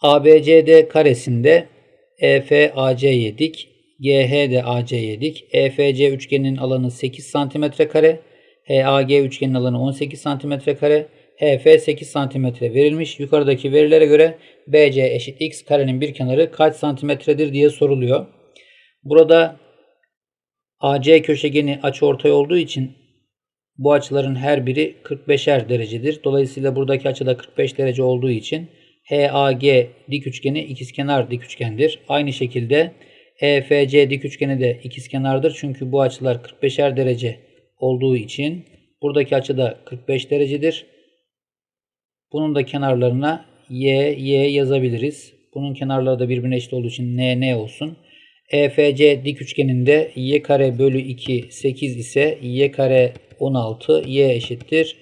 ABCD karesinde E EFAC'ye dik, GH de AC'ye dik. EFC üçgeninin alanı 8 cm kare, HAG üçgenin alanı 18 cm kare, HF 8 cm verilmiş. Yukarıdaki verilere göre BC eşit x karenin bir kenarı kaç santimetredir diye soruluyor. Burada AC köşegeni açıortay olduğu için bu açıların her biri 45'er derecedir. Dolayısıyla buradaki açı da 45 derece olduğu için HAG dik üçgeni ikizkenar dik üçgendir. Aynı şekilde EFC dik üçgeni de ikizkenardır. Çünkü bu açılar 45'er derece olduğu için buradaki açı da 45 derecedir. Bunun da kenarlarına y, y yazabiliriz. Bunun kenarları da birbirine eşit olduğu için n, n olsun. EFC dik üçgeninde y kare bölü 2 8 ise y kare 16 y eşittir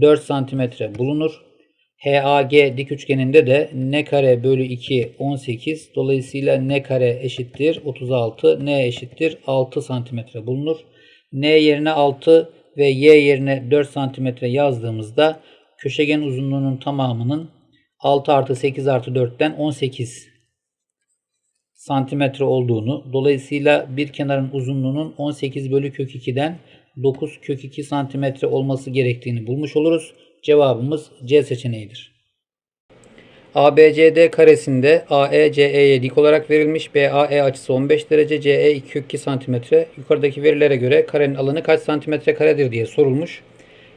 4 santimetre bulunur. HAG dik üçgeninde de n kare bölü 2 18 dolayısıyla n kare eşittir 36 n eşittir 6 santimetre bulunur. n yerine 6 ve y yerine 4 santimetre yazdığımızda köşegen uzunluğunun tamamının 6 artı 8 artı 4'ten 18 santimetre olduğunu dolayısıyla bir kenarın uzunluğunun 18 bölü kök 2'den 9 kök 2 santimetre olması gerektiğini bulmuş oluruz. Cevabımız C seçeneğidir. ABCD karesinde AE CE'ye dik olarak verilmiş. BAE açısı 15 derece, CE 2 kök 2 santimetre. Yukarıdaki verilere göre karenin alanı kaç santimetre karedir diye sorulmuş.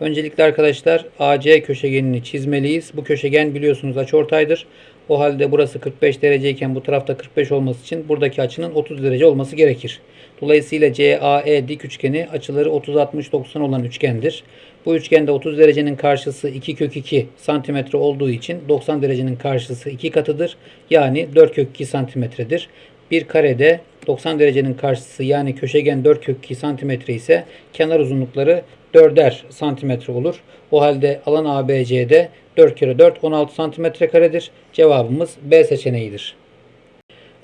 Öncelikle arkadaşlar AC köşegenini çizmeliyiz. Bu köşegen biliyorsunuz açıortaydır. O halde burası 45 dereceyken bu tarafta 45 olması için buradaki açının 30 derece olması gerekir. Dolayısıyla CAE dik üçgeni açıları 30 60 90 olan üçgendir. Bu üçgende 30 derecenin karşısı 2 kök 2 santimetre olduğu için 90 derecenin karşısı 2 katıdır. Yani 4 kök 2 santimetredir. Bir karede 90 derecenin karşısı yani köşegen 4 kök 2 santimetre ise kenar uzunlukları 4'er santimetre olur. O halde alan ABC'de 4 kere 4 16 santimetre karedir. Cevabımız B seçeneğidir.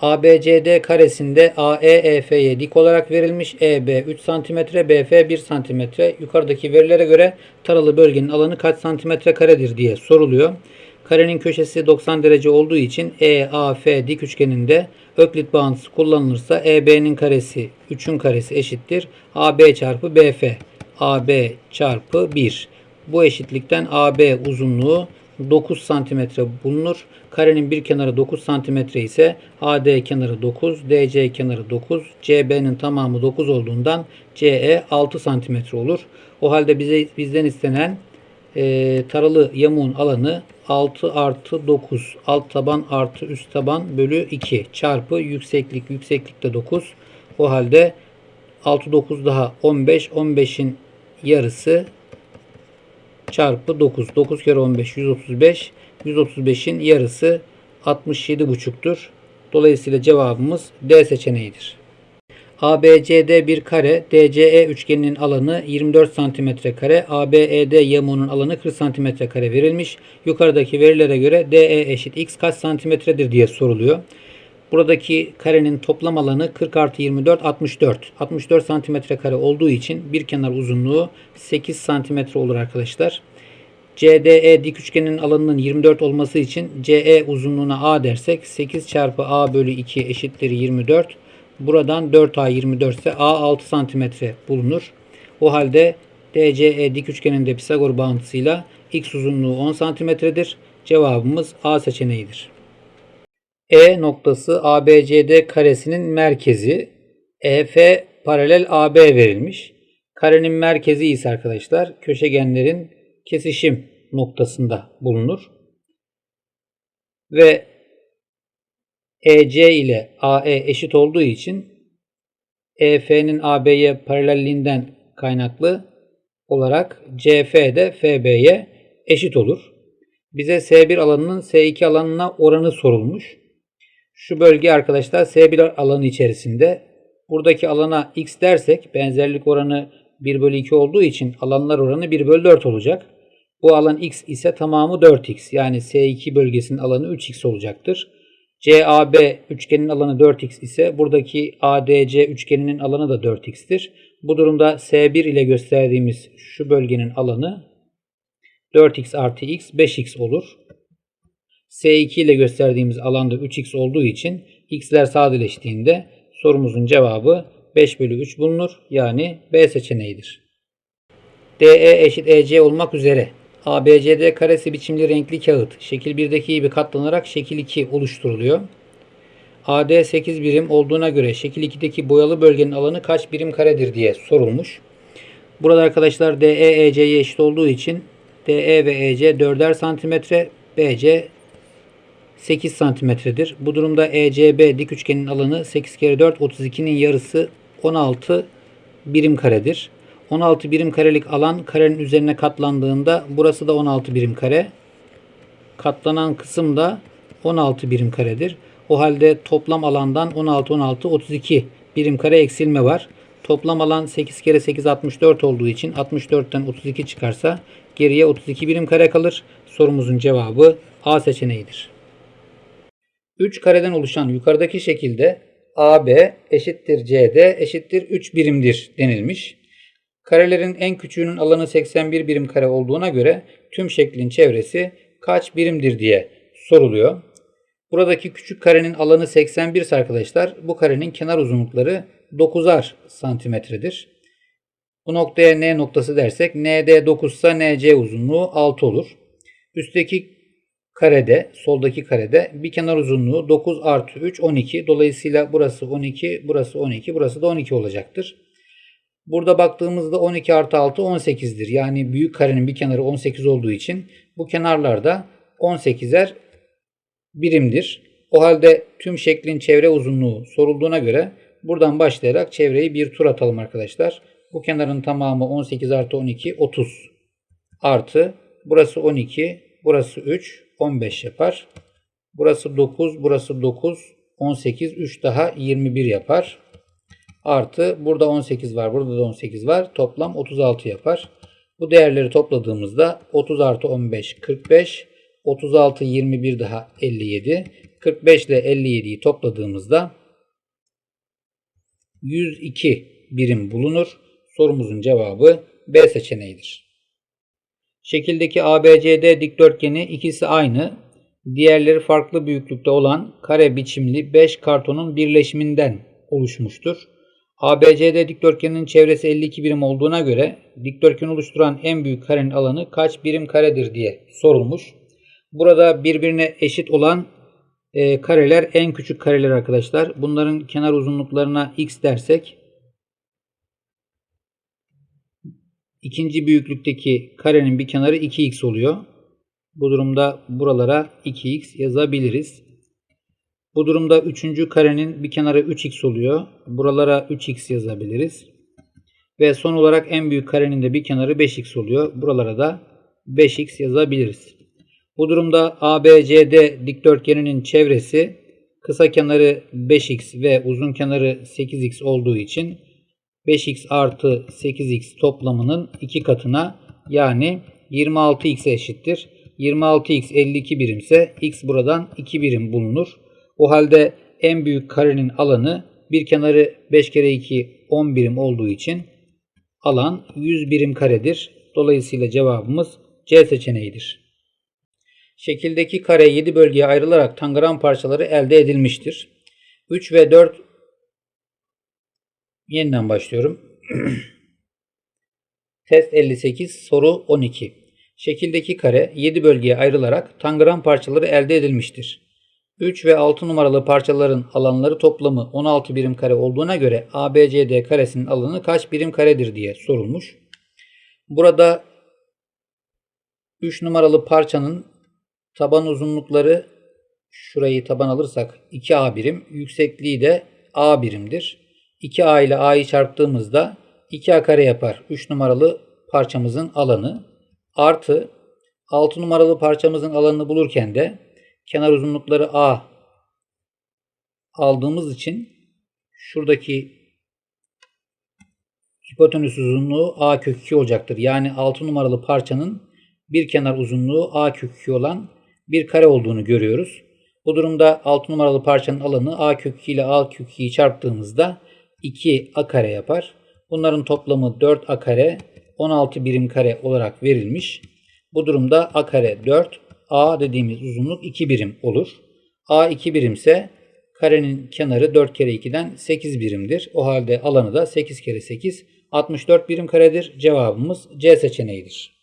ABCD karesinde AE EF'ye dik olarak verilmiş. EB 3 cm, BF 1 cm. Yukarıdaki verilere göre taralı bölgenin alanı kaç santimetre karedir diye soruluyor. Karenin köşesi 90 derece olduğu için EAF dik üçgeninde Öklit bağıntısı kullanılırsa EB'nin karesi 3'ün karesi eşittir. AB çarpı BF. AB çarpı 1. Bu eşitlikten AB uzunluğu 9 cm bulunur. Karenin bir kenarı 9 cm ise AD kenarı 9, DC kenarı 9, CB'nin tamamı 9 olduğundan CE 6 cm olur. O halde bize bizden istenen e, taralı yamuğun alanı 6 artı 9 alt taban artı üst taban bölü 2 çarpı yükseklik yükseklik de 9. O halde 6 9 daha 15 15'in yarısı çarpı 9. 9 kere 15 135. 135'in yarısı 67,5'tur. Dolayısıyla cevabımız D seçeneğidir. ABCD bir kare, DCE üçgeninin alanı 24 cm kare, ABED yamuğunun alanı 40 cm kare verilmiş. Yukarıdaki verilere göre DE eşit x kaç santimetredir diye soruluyor. Buradaki karenin toplam alanı 40 artı 24 64. 64 santimetre kare olduğu için bir kenar uzunluğu 8 santimetre olur arkadaşlar. CDE dik üçgenin alanının 24 olması için CE uzunluğuna A dersek 8 çarpı A bölü 2 eşittir 24. Buradan 4A 24 ise A 6 santimetre bulunur. O halde DCE dik üçgeninde Pisagor bağıntısıyla x uzunluğu 10 santimetredir. Cevabımız A seçeneğidir. E noktası ABCD karesinin merkezi. EF paralel AB verilmiş. Karenin merkezi ise arkadaşlar köşegenlerin kesişim noktasında bulunur. Ve EC ile AE eşit olduğu için EF'nin AB'ye paralelliğinden kaynaklı olarak CF de FB'ye eşit olur. Bize S1 alanının S2 alanına oranı sorulmuş. Şu bölge arkadaşlar S1 alanı içerisinde. Buradaki alana x dersek benzerlik oranı 1 bölü 2 olduğu için alanlar oranı 1 bölü 4 olacak. Bu alan x ise tamamı 4x. Yani S2 bölgesinin alanı 3x olacaktır. CAB üçgenin alanı 4x ise buradaki ADC üçgeninin alanı da 4x'tir. Bu durumda S1 ile gösterdiğimiz şu bölgenin alanı 4x artı x 5x olur. S2 ile gösterdiğimiz alanda 3x olduğu için x'ler sadeleştiğinde sorumuzun cevabı 5 bölü 3 bulunur. Yani B seçeneğidir. DE eşit EC olmak üzere ABCD karesi biçimli renkli kağıt şekil 1'deki gibi katlanarak şekil 2 oluşturuluyor. AD 8 birim olduğuna göre şekil 2'deki boyalı bölgenin alanı kaç birim karedir diye sorulmuş. Burada arkadaşlar DE EC'ye eşit olduğu için DE ve EC 4'er santimetre, BC 8 santimetredir. Bu durumda ECB dik üçgenin alanı 8 kere 4 32'nin yarısı 16 birim karedir. 16 birim karelik alan karenin üzerine katlandığında burası da 16 birim kare. Katlanan kısım da 16 birim karedir. O halde toplam alandan 16 16 32 birim kare eksilme var. Toplam alan 8 kere 8 64 olduğu için 64'ten 32 çıkarsa geriye 32 birim kare kalır. Sorumuzun cevabı A seçeneğidir. 3 kareden oluşan yukarıdaki şekilde AB eşittir CD eşittir 3 birimdir denilmiş. Karelerin en küçüğünün alanı 81 birim kare olduğuna göre tüm şeklin çevresi kaç birimdir diye soruluyor. Buradaki küçük karenin alanı 81 ise arkadaşlar bu karenin kenar uzunlukları 9'ar santimetredir. Bu noktaya N noktası dersek ND 9 ise NC uzunluğu 6 olur. Üstteki karede, soldaki karede bir kenar uzunluğu 9 artı 3 12. Dolayısıyla burası 12, burası 12, burası da 12 olacaktır. Burada baktığımızda 12 artı 6 18'dir. Yani büyük karenin bir kenarı 18 olduğu için bu kenarlarda 18'er birimdir. O halde tüm şeklin çevre uzunluğu sorulduğuna göre buradan başlayarak çevreyi bir tur atalım arkadaşlar. Bu kenarın tamamı 18 artı 12 30 artı burası 12 burası 3 15 yapar. Burası 9 burası 9 18 3 daha 21 yapar. Artı burada 18 var burada da 18 var. Toplam 36 yapar. Bu değerleri topladığımızda 30 artı 15 45 36 21 daha 57 45 ile 57'yi topladığımızda 102 birim bulunur. Sorumuzun cevabı B seçeneğidir. Şekildeki ABCD dikdörtgeni ikisi aynı, diğerleri farklı büyüklükte olan kare biçimli 5 kartonun birleşiminden oluşmuştur. ABCD dikdörtgeninin çevresi 52 birim olduğuna göre dikdörtgen oluşturan en büyük karenin alanı kaç birim karedir diye sorulmuş. Burada birbirine eşit olan e, kareler en küçük kareler arkadaşlar. Bunların kenar uzunluklarına x dersek ikinci büyüklükteki karenin bir kenarı 2x oluyor. Bu durumda buralara 2x yazabiliriz. Bu durumda üçüncü karenin bir kenarı 3x oluyor. Buralara 3x yazabiliriz. Ve son olarak en büyük karenin de bir kenarı 5x oluyor. Buralara da 5x yazabiliriz. Bu durumda ABCD dikdörtgeninin çevresi kısa kenarı 5x ve uzun kenarı 8x olduğu için 5x artı 8x toplamının 2 katına yani 26x eşittir. 26x 52 birimse x buradan 2 birim bulunur. O halde en büyük karenin alanı bir kenarı 5 kere 2 10 birim olduğu için alan 100 birim karedir. Dolayısıyla cevabımız C seçeneğidir. Şekildeki kare 7 bölgeye ayrılarak tangram parçaları elde edilmiştir. 3 ve 4 yeniden başlıyorum. Test 58 soru 12. Şekildeki kare 7 bölgeye ayrılarak tangram parçaları elde edilmiştir. 3 ve 6 numaralı parçaların alanları toplamı 16 birim kare olduğuna göre ABCD karesinin alanı kaç birim karedir diye sorulmuş. Burada 3 numaralı parçanın taban uzunlukları şurayı taban alırsak 2A birim, yüksekliği de A birimdir. 2A ile A'yı çarptığımızda 2A kare yapar 3 numaralı parçamızın alanı. Artı 6 numaralı parçamızın alanını bulurken de kenar uzunlukları A aldığımız için şuradaki hipotenüs uzunluğu A kök 2 olacaktır. Yani 6 numaralı parçanın bir kenar uzunluğu A kök 2 olan bir kare olduğunu görüyoruz. Bu durumda 6 numaralı parçanın alanı A kök 2 ile A kök 2'yi çarptığımızda 2 A kare yapar. Bunların toplamı 4 A kare 16 birim kare olarak verilmiş. Bu durumda A kare 4 A dediğimiz uzunluk 2 birim olur. A 2 birimse karenin kenarı 4 kere 2'den 8 birimdir. O halde alanı da 8 kere 8 64 birim karedir. Cevabımız C seçeneğidir.